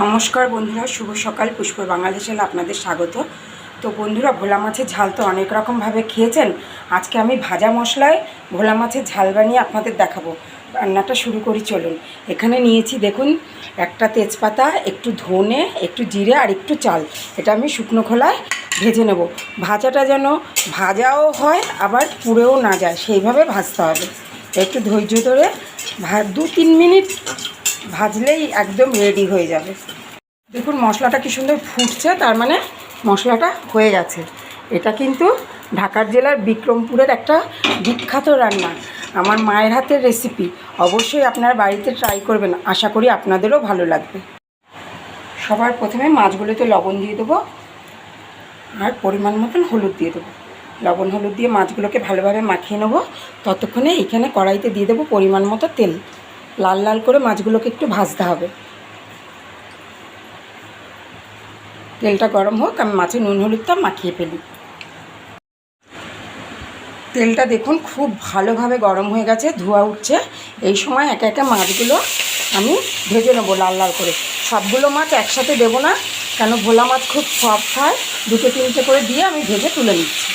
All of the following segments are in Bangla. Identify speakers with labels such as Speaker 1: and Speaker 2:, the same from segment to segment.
Speaker 1: নমস্কার বন্ধুরা, শুভ সকাল, পুষ্প বাংলাদেশে আপনাদের স্বাগত। তো বন্ধুরা, ভোলা মাছের ঝাল তো অনেক রকমভাবে খেয়েছেন। আজকে আমি ভাজা মশলায় ভোলা মাছের ঝাল বানিয়ে আপনাদের দেখাবো। রান্নাটা শুরু করি, চলুন। এখানে নিয়েছি, দেখুন, একটা তেজপাতা, একটু ধনে, একটু জিরে আর একটু চাল। এটা আমি শুকনো খোলায় ভেজে নেব। ভাজাটা যেন ভাজাও হয়, আবার পুড়েও না যায়। সেইভাবে ভাজতে হবে। একটু ধৈর্য ধরে, ভা দু তিন মিনিট ভাজলেই একদম রেডি হয়ে যাবে। দেখুন, মশলাটা কি সুন্দর ফুটছে, তার মানে মশলাটা হয়ে গেছে। এটা কিন্তু ঢাকার জেলার বিক্রমপুরের একটা বিখ্যাত রান্না, আমার মায়ের হাতের রেসিপি অবশ্যই আপনারা বাড়িতে ট্রাই করবেন, আশা করি আপনাদেরও ভালো লাগবে। সবার প্রথমে মাছগুলোতে লবণ দিয়ে দেবো, আর পরিমাণ মতন হলুদ দিয়ে দেবো। লবণ হলুদ দিয়ে মাছগুলোকে ভালোভাবে মাখিয়ে নেব। ততক্ষণে এইখানে কড়াইতে দিয়ে দেবো পরিমাণ মতো তেল। লাল লাল করে মাছগুলোকে একটু ভাজতে হবে। তেলটা গরম হোক, আমি মাছে নুন হলুদটা মাখিয়ে ফেলি। তেলটা দেখুন খুব ভালোভাবে গরম হয়ে গেছে, ধোয়া উঠছে। এই সময় একে একে মাছগুলো আমি ভেজে নেব লাল লাল করে। সবগুলো মাছ একসাথে দেবো না, কেন ভোলা মাছ খুব সফট হয়। দুটো তিনটে করে দিয়ে আমি ভেজে তুলে নিচ্ছি।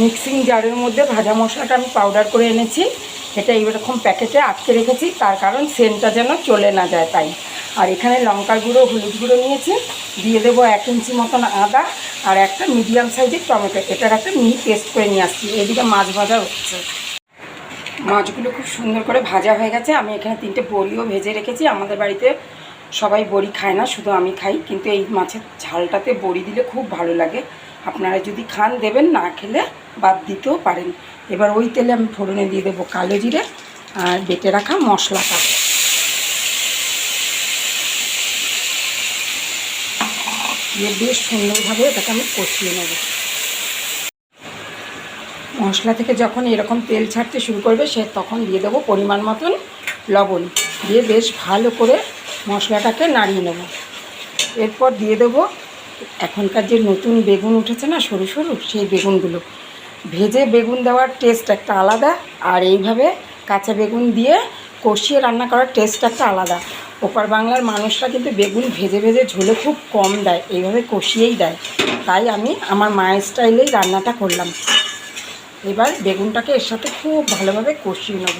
Speaker 1: মিক্সিং জারের মধ্যে ভাজা মশলাটা আমি পাউডার করে এনেছি। এটা এইরকম প্যাকেটে আটকে রেখেছি, তার কারণ সেন্টটা যেন চলে না যায় তাই। আর এখানে লঙ্কার গুঁড়ো, হলুদ গুঁড়ো নিয়েছি, দিয়ে দেবো এক ইঞ্চি মতন আদা আর একটা মিডিয়াম সাইজের টমেটো। এটার একটা মিহি পেস্ট করে নিয়ে আসছি, এদিকে মাছ ভাজা হচ্ছে। মাছগুলো খুব সুন্দর করে ভাজা হয়ে গেছে। আমি এখানে তিনটে বড়িও ভেজে রেখেছি। আমাদের বাড়িতে সবাই বড়ি খায় না, শুধু আমি খাই, কিন্তু এই মাছের ঝালটাতে বড়ি দিলে খুব ভালো লাগে। আপনারা যদি খান, দেবেন, না খেলে বাদ দিতেও পারেন। এবার ওই তেলে আমি ফোড়নে দিয়ে দেবো কালো জিরে আর বেটে রাখা মশলাটা। দিয়ে বেশ সুন্দরভাবে এটাকে আমি কষিয়ে নেব। মশলা থেকে যখন এরকম তেল ছাড়তে শুরু করবে, সে তখন দিয়ে দেবো পরিমাণ মতন লবণ। দিয়ে বেশ ভালো করে মশলাটাকে নাড়িয়ে নেব। এরপর দিয়ে দেবো এখনকার যে নতুন বেগুন উঠেছে না, সরু সরু, সেই বেগুনগুলো। ভেজে বেগুন দেওয়ার টেস্ট একটা আলাদা, আর এইভাবে কাঁচা বেগুন দিয়ে কষিয়ে রান্না করার টেস্ট একটা আলাদা। ওপার বাংলার মানুষরা কিন্তু বেগুন ভেজে ভেজে ঝোলে খুব কম দেয়, এইভাবে কষিয়েই দেয়। তাই আমি আমার মায়ের স্টাইলেই রান্নাটা করলাম। এবার বেগুনটাকে এর সাথে খুব ভালোভাবে কষিয়ে নেব।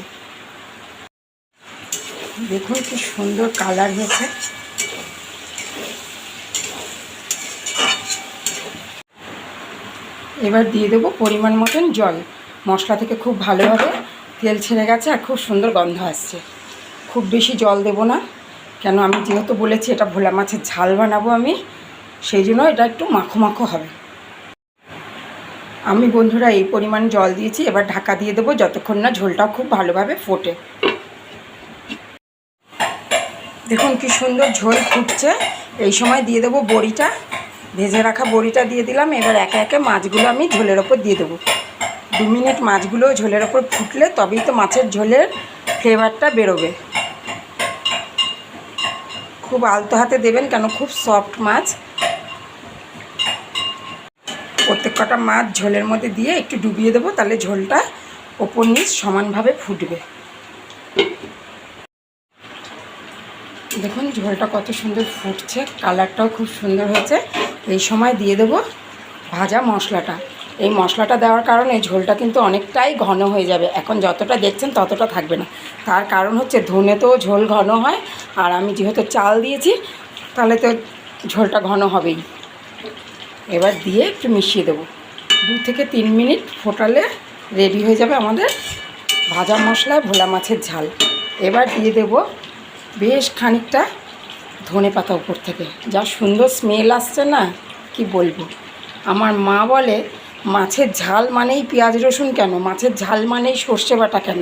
Speaker 1: দেখুন কি সুন্দর কালার হয়েছে। এবার দিয়ে দেবো পরিমাণ মতন জল। মশলা থেকে খুব ভালোভাবে তেল ছেড়ে গেছে আর খুব সুন্দর গন্ধ আসছে। খুব বেশি জল দেবো না। কেন আমি যেহেতু বলেছি এটা ভোলা মাছের ঝাল বানাবো আমি, সেই জন্য এটা একটু মাখো মাখো হবে। আমি বন্ধুরা এই পরিমাণ জল দিয়েছি, এবার ঢাকা দিয়ে দেবো যতক্ষণ না ঝোলটা খুব ভালোভাবে ফোটে। দেখুন কি সুন্দর ঝোল ফুটছে। এই সময় দিয়ে দেবো বড়িটা। ভেজে রাখা বড়িটা দিয়ে দিলাম, এবার একে একে মাছগুলো আমি ঝোলের ওপর দিয়ে দেবো। দু মিনিট মাছগুলো ঝোলের ওপর ফুটলে তবেই তো মাছের ঝোলের ফ্লেভারটা বেরোবে। খুব আলতো হাতে দেবেন কেন? খুব সফট মাছ। প্রত্যেক কটা মাছ ঝোলের মধ্যে দিয়ে একটু ডুবিয়ে দেবো, তাহলে ঝোলটা ওপর নিচ সমানভাবে ফুটবে। দেখুন, ঝোলটা কত সুন্দর ফুটছে, কালারটাও খুব সুন্দর হয়েছে। এই সময় দিয়ে দেবো ভাজা মশলাটা। এই মশলাটা দেওয়ার কারণে ঝোলটা কিন্তু অনেকটাই ঘন হয়ে যাবে। এখন যতটা দেখছেন, ততটা থাকবে না। তার কারণ হচ্ছে, ধনে তো ঝোল ঘন হয়, আর আমি যেহেতু চাল দিয়েছি, তাহলে তো ঝোলটা ঘন হবেই। এবার দিয়ে একটু মিশিয়ে দেবো। দু থেকে তিন মিনিট ফোটালে রেডি হয়ে যাবে আমাদের ভাজা মশলায় ভোলা মাছের ঝাল। এবার দিয়ে দেব বেশ খানিকটা ধনে পাতা উপর থেকে। যা সুন্দর স্মেল আসছে না, কি বলব? আমার মা বলে, মাছের ঝাল মানেই পেঁয়াজ রসুন কেন? মাছের ঝাল মানেই সর্ষে বাটা কেন?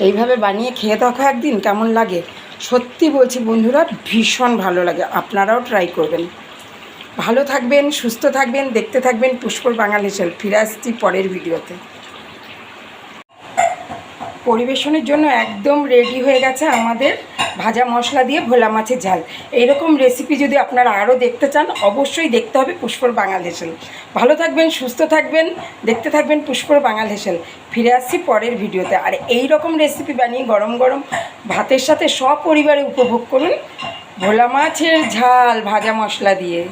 Speaker 1: এইভাবে বানিয়ে খেয়ে দেখো একদিন কেমন লাগে। সত্যি বলছি বন্ধুরা, ভীষণ ভালো লাগে। আপনারাও ট্রাই করবেন। ভালো থাকবেন, সুস্থ থাকবেন, দেখতে থাকবেন পুষ্পর বাঙালি সেল ফিরে আসছি পরের ভিডিওতে। পরিবেশনের জন্য একদম রেডি হয়ে গেছে আমাদের ভাজা মশলা দিয়ে ভোলা মাছের ঝাল। এইরকম রেসিপি যদি আপনারা আরও দেখতে চান, অবশ্যই দেখতে হবে পুষ্পর বাঙাল হেসেল। ভালো থাকবেন, সুস্থ থাকবেন, দেখতে থাকবেন পুষ্পর বাঙাল হেসেল। ফিরে আসছি পরের ভিডিওতে। আর এই রকম রেসিপি বানিয়ে গরম গরম ভাতের সাথে সপরিবারে উপভোগ করুন ভোলা মাছের ঝাল, ভাজা মশলা দিয়ে।